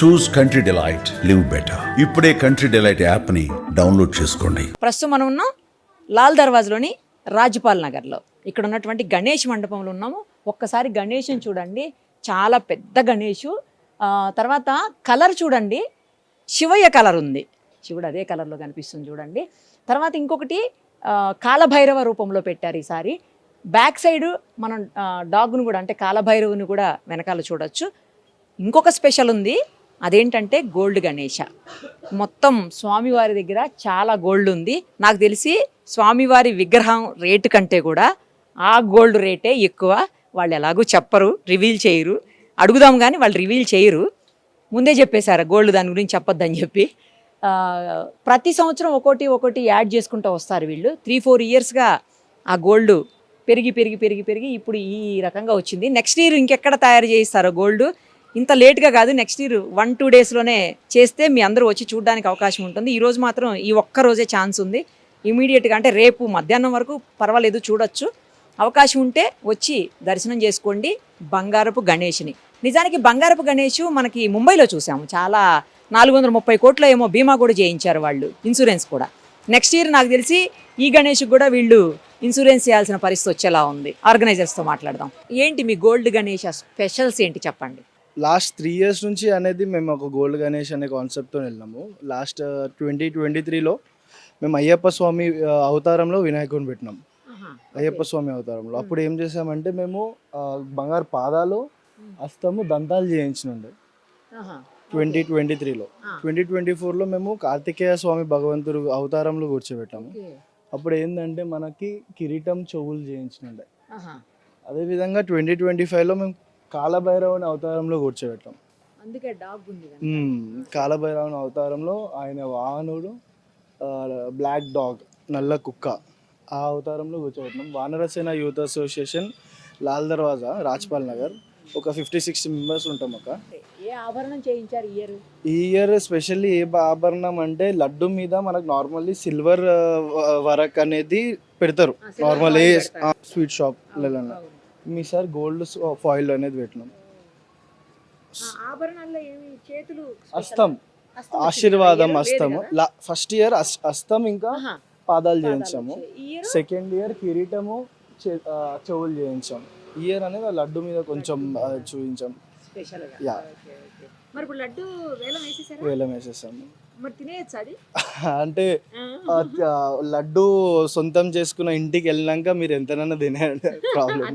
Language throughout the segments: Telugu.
Choose country delight live better ఇప్పుడే కంట్రీ డిలైట్ యాప్ని డౌన్లోడ్ చేసుకోండి. ప్రస్తుతం మనం ఉన్నాం లాల్ దర్వాజ్లోని రాజ్పాల్ నగర్లో. ఇక్కడ ఉన్నటువంటి గణేష్ మండపంలో ఉన్నాము. ఒక్కసారి గణేష్ని చూడండి. చాలా పెద్ద గణేషు. తర్వాత కలర్ చూడండి. శివయ్య కలర్ ఉంది. శివుడు అదే కలర్లో కనిపిస్తుంది చూడండి. తర్వాత ఇంకొకటి కాలభైరవ రూపంలో పెట్టారు ఈసారి. బ్యాక్ సైడ్ మనం డాగ్ను కూడా అంటే కాలభైరవుని కూడా వెనకాల చూడొచ్చు. ఇంకొక స్పెషల్ ఉంది. అదేంటంటే గోల్డ్ గణేష. మొత్తం స్వామివారి దగ్గర చాలా గోల్డ్ ఉంది. నాకు తెలిసి స్వామివారి విగ్రహం రేటు కంటే కూడా ఆ గోల్డ్ రేటే ఎక్కువ. వాళ్ళు ఎలాగూ చెప్పరు రివీల్ చేయరు. అడుగుదాం కానీ వాళ్ళు రివీల్ చేయరు. ముందే చెప్పేశారు గోల్డ్ దాని గురించి చెప్పొద్దని చెప్పి. ప్రతి సంవత్సరం ఒకటి ఒకటి యాడ్ చేసుకుంటూ వస్తారు వీళ్ళు. త్రీ ఫోర్ ఇయర్స్గా ఆ గోల్డ్ పెరిగి పెరిగి పెరిగి పెరిగి ఇప్పుడు ఈ రకంగా వచ్చింది. నెక్స్ట్ ఇయర్ ఇంకెక్కడ తయారు చేయిస్తారో గోల్డ్? ఇంత లేట్గా కాదు నెక్స్ట్ ఇయర్ వన్ టూ డేస్లోనే చేస్తే మీ అందరూ వచ్చి చూడడానికి అవకాశం ఉంటుంది. ఈరోజు మాత్రం ఈ ఒక్క రోజే ఛాన్స్ ఉంది. ఇమీడియట్గా అంటే రేపు మధ్యాహ్నం వరకు పర్వాలేదు చూడొచ్చు. అవకాశం ఉంటే వచ్చి దర్శనం చేసుకోండి. బంగారపు గణేష్ని. నిజానికి బంగారపు గణేష్ మనకి ముంబైలో చూసాము. చాలా నాలుగు వందల ముప్పై కోట్ల ఏమో బీమా కూడా చేయించారు వాళ్ళు ఇన్సూరెన్స్ కూడా. నెక్స్ట్ ఇయర్ నాకు తెలిసి ఈ గణేష్ కూడా వీళ్ళు ఇన్సూరెన్స్ చేయాల్సిన పరిస్థితి వచ్చేలా ఉంది. ఆర్గనైజర్స్తో మాట్లాడదాం. ఏంటి మీ గోల్డ్ గణేష్ స్పెషల్స్ ఏంటి చెప్పండి? లాస్ట్ త్రీ ఇయర్స్ నుంచి అనేది మేము ఒక గోల్డ్ గణేష్ అనే కాన్సెప్ట్తో వెళ్ళినాము లాస్ట్ ట్వంటీ ట్వంటీ త్రీలో మేము అయ్యప్ప స్వామి ఆ, అవతారంలో వినాయకుడిని పెట్టినాం. అయ్యప్ప స్వామి అవతారంలో. అప్పుడు ఏం చేసామంటే మేము ఆ, బంగారు పాదాలు హస్తము దంతాలు చేయించినుండే. ట్వంటీ ట్వంటీ త్రీలో ట్వంటీ ట్వంటీ ఫోర్లో మేము కార్తికేయ స్వామి భగవంతుడు అవతారంలో కూర్చోబెట్టాము. అప్పుడు ఏంటంటే మనకి కిరీటం చెవులు చేయించినుండే. అదేవిధంగా ట్వంటీ ట్వంటీ ఫైవ్లో మేము కాలభైరవుని అవతారంలో కూర్చోబెట్టాం. అందుకే డాగ్ ఉంది. కాలభైరవుని అవతారంలో ఆయన వాహనుడు బ్లాక్ డాగ్ నల్ల కుక్క. ఆ అవతారంలో కూర్చోబెట్టినాం. Vanarasena youth association Lal Darwaza Rajpal Nagar. ఒక ఫిఫ్టీ సిక్స్టీ మెంబర్స్ ఉంటాం అక్క ఏ ఆభరణం చేయించారు ఇయర్? ఈ ఇయర్ స్పెషల్లీ ఏ ఆభరణం అంటే లడ్డు మీద మనకు నార్మల్లీ సిల్వర్ వరక్ అనేది పెడతారు. నార్మల్ ఏ. స్వీట్ షాప్లలో మీ సార్ గోల్డ్ ఫాయిల్ అనేది పెట్టినాం. హస్తం ఆశీర్వాదం హస్తం ఫస్ట్ ఇయర్ హస్తం ఇంకా పాదాలు చేయించాము. సెకండ్ ఇయర్ కిరీటము చెవులు చేయించాం. ఇయర్ అనేది ఆ లడ్డు మీద కొంచెం చూపించాం స్పెషల్ Yeah. మరి ఇప్పుడు లడ్డు వేలం వేసేసారా? వేలం వేసేసాము మరి తినేయచ్చు అది? అంటే లడ్డు సొంతం చేసుకున్న ఇంటికి వెళ్ళినాక మీరు ఎంతనన్నా తినేయండి. ప్రాబ్లం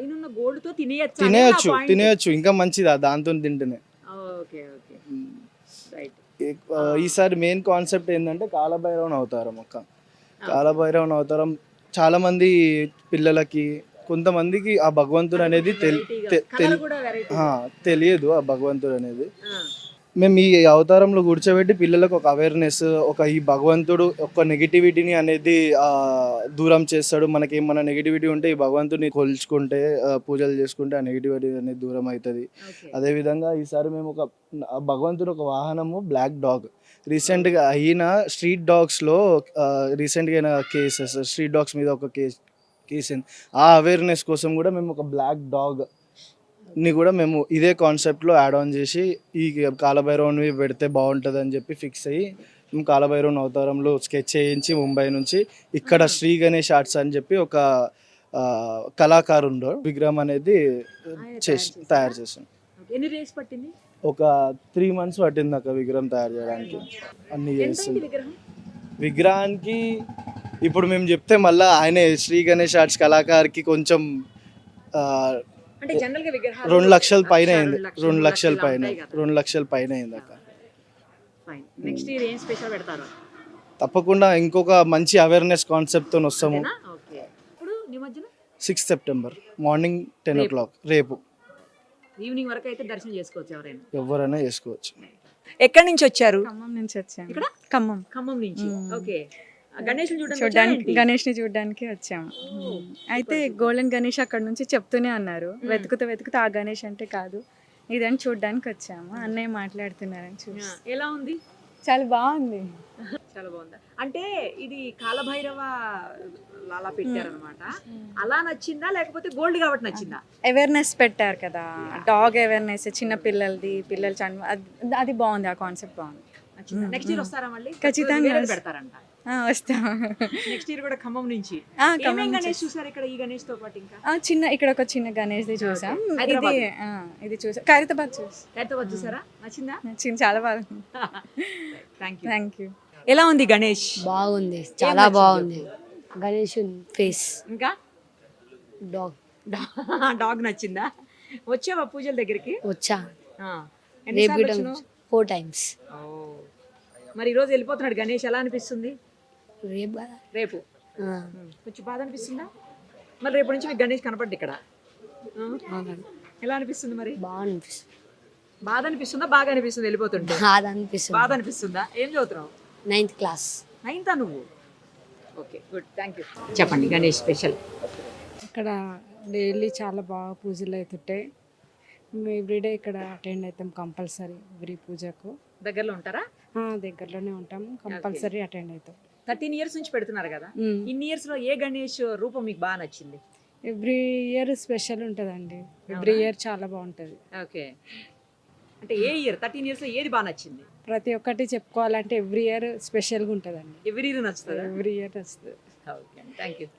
పైన తినేయచ్చు తినేయచ్చు తినేయచ్చు. ఇంకా మంచిదా దాంతో తింటేనే. Okay okay. రైట్ ఈసారి మెయిన్ కాన్సెప్ట్ ఏంటంటే కాలభైరవన్ అవతారం అక్క. కాలభైరవన్ అవతారం చాలా మంది పిల్లలకి కొంతమందికి ఆ భగవంతుడు అనేది తెలియదు ఆ భగవంతుడు అనేది మేము ఈ అవతారంలో కూర్చోబెట్టి పిల్లలకు ఒక అవేర్నెస్ ఒక ఈ భగవంతుడు ఒక నెగిటివిటీని అనేది దూరం చేస్తాడు. మనకి ఏమన్నా నెగిటివిటీ ఉంటే ఈ భగవంతుడిని కొలుచుకుంటే పూజలు చేసుకుంటే ఆ నెగిటివిటీ అనేది దూరం అవుతుంది. అదేవిధంగా ఈసారి మేము ఒక భగవంతుడు ఒక వాహనము బ్లాక్ డాగ్ రీసెంట్గా అయిన స్ట్రీట్ డాగ్స్లో రీసెంట్గా అయిన కేసెస్ స్ట్రీట్ డాగ్స్ మీద ఒక కేస్ కేసు. ఆ అవేర్నెస్ కోసం కూడా మేము ఒక బ్లాక్ డాగ్ ని కూడా మేము ఇదే కాన్సెప్ట్లో యాడ్ ఆన్ చేసి ఈ కాలభైరవుని పెడితే బాగుంటుంది అని చెప్పి ఫిక్స్ అయ్యి మేము కాలభైరవుని అవతారంలో స్కెచ్ చేయించి ముంబై నుంచి ఇక్కడ శ్రీ గణేష్ ఆర్ట్స్ అని చెప్పి ఒక కళాకారుడు విగ్రహం అనేది చేసి తయారు చేసాం ఎన్ని డేస్ పట్టింది? ఒక త్రీ మంత్స్ పట్టింది అక్క విగ్రహం తయారు చేయడానికి. అన్ని చేస్తుంది విగ్రహానికి ఇప్పుడు మేము చెప్తే మళ్ళీ ఆయనే శ్రీ గణేష్ ఆర్ట్స్ కళాకారుకి కొంచెం అంటే జనరల్గా విగ్రహాలు రెండు లక్షల పైన అయింది. రెండు లక్షల పైన. రెండు లక్షల పైన అయింది అక్క. ఫైన్ నెక్స్ట్ ఇయర్ ఏం స్పెషల్ పెడతారు? తప్పకుండా ఇంకొక మంచి అవేర్నెస్ కాన్సెప్ట్తో వస్తాము. అంతేనా? ఓకే ఇప్పుడు నిమజ్జనం six September morning ten o'clock రేపు. ఈవినింగ్ వరకు అయితే దర్శనం చేసుకోవచ్చు ఎవరైనా. ఎవరైనా చేసుకోవచ్చు. ఎక్కడి నుంచి వచ్చారు? ఖమ్మం నుంచి వచ్చాము ఇక్కడ? ఖమ్మం. ఖమ్మం నుంచి. ఓకే చూడడానికి గణేష్ని చూడడానికి వచ్చాము అయితే గోల్డెన్ గణేష్ అక్కడ నుంచి చెప్తూనే అన్నారు. వెతుకుతూ వెతుకుతూ ఆ గణేష్ అంటే కాదు ఇదని చూడడానికి వచ్చాము. అన్నయ్య మాట్లాడుతున్నారని చూసి. ఎలా ఉంది? చాలా బాగుంది. చాలా బాగుంది? అంటే ఇది కాలభైరవ అలా పెట్టారనమాట అలా నచ్చిందా? లేకపోతే గోల్డ్ కాబట్టి నచ్చిందా? అవేర్నెస్ పెట్టారు కదా. డాగ్ అవేర్నెస్ చిన్న పిల్లలది పిల్లలు అది- బాగుంది ఆ కాన్సెప్ట్ బాగుంది. నెక్స్ట్ ఇయర్ వస్తారా మళ్ళీ? ఖచ్చితంగా పెడతారంట. వస్తాం. నెక్స్ట్ ఇయర్ కూడా ఖమ్మం నుంచి. గణేష్ చూసారు ఇక్కడ ఈ గణేష్తో పాటు ఇంకా? ఆ, చిన్న ఇక్కడ ఒక చిన్న గణేష్ది చూసాం. Okay. ఇది ఇది చూసాం. ఖైరతాబాద్ చూసాం. హైదరాబాద్ చూసారా? నచ్చిందా? చిన్న చాలా బాగుంది. థ్యాంక్ యూ థ్యాంక్ యూ ఎలా ఉంది గణేష్? బాగుంది. చాలా బాగుంది. గణేష్ ఫేస్. ఇంకా? డాగ్ డాగ్ నచ్చిందా? వచ్చావా పూజల దగ్గరికి? వచ్చా? Four times. మరి ఈ రోజు వెళ్ళిపోతున్నాడు గణేష్. ఎలా అనిపిస్తుంది? రేపు? రేపు. కొంచెం బాధ అనిపిస్తుందా? మరి రేపు నుంచి మీకు గణేష్ కనపడ్డు ఇక్కడ. ఎలా అనిపిస్తుంది మరి? బాగా అనిపిస్తుంది. బాధ అనిపిస్తుందా? బాగా అనిపిస్తుంది వెళ్ళిపోతుంటే? బాధ అనిపిస్తుంది. బాధ అనిపిస్తుందా? ఏం చదువుతున్నావు? నైన్త్ క్లాస్ నైన్తా నువ్వు? Okay good. థ్యాంక్ యూ చెప్పండి. గణేష్ స్పెషల్. ఇక్కడ డైలీ చాలా బాగా పూజలు అవుతుంటాయి. మేము ఎవ్రీడే ఇక్కడ అటెండ్ అవుతాం కంపల్సరీ ఎవ్రీ పూజకు. దగ్గరలో ఉంటారా? దగ్గరలోనే ఉంటాం. కంపల్సరీ అటెండ్ అవుతాం. థర్టీన్ ఇయర్స్ నుంచి పెడుతున్నారు కదా. ఇన్ని ఇయర్స్లో ఏ గణేష్ రూపం మీకు బాగా నచ్చింది? ఎవ్రీ ఇయర్ స్పెషల్ ఉంటుందండి. ఎవ్రీ ఇయర్ చాలా బాగుంటుంది. ఓకే. అంటే ఏ ఇయర్? థర్టీన్ ఇయర్స్లో ఏది బాగా నచ్చింది? ప్రతి ఒక్కటి చెప్పుకోవాలంటే ఎవ్రీ ఇయర్ స్పెషల్గా ఉంటుందండి. ఎవ్రీ ఇయర్ నచ్చుతుందా? ఎవ్రీ ఇయర్ వస్తుంది ఓకే థ్యాంక్ యూ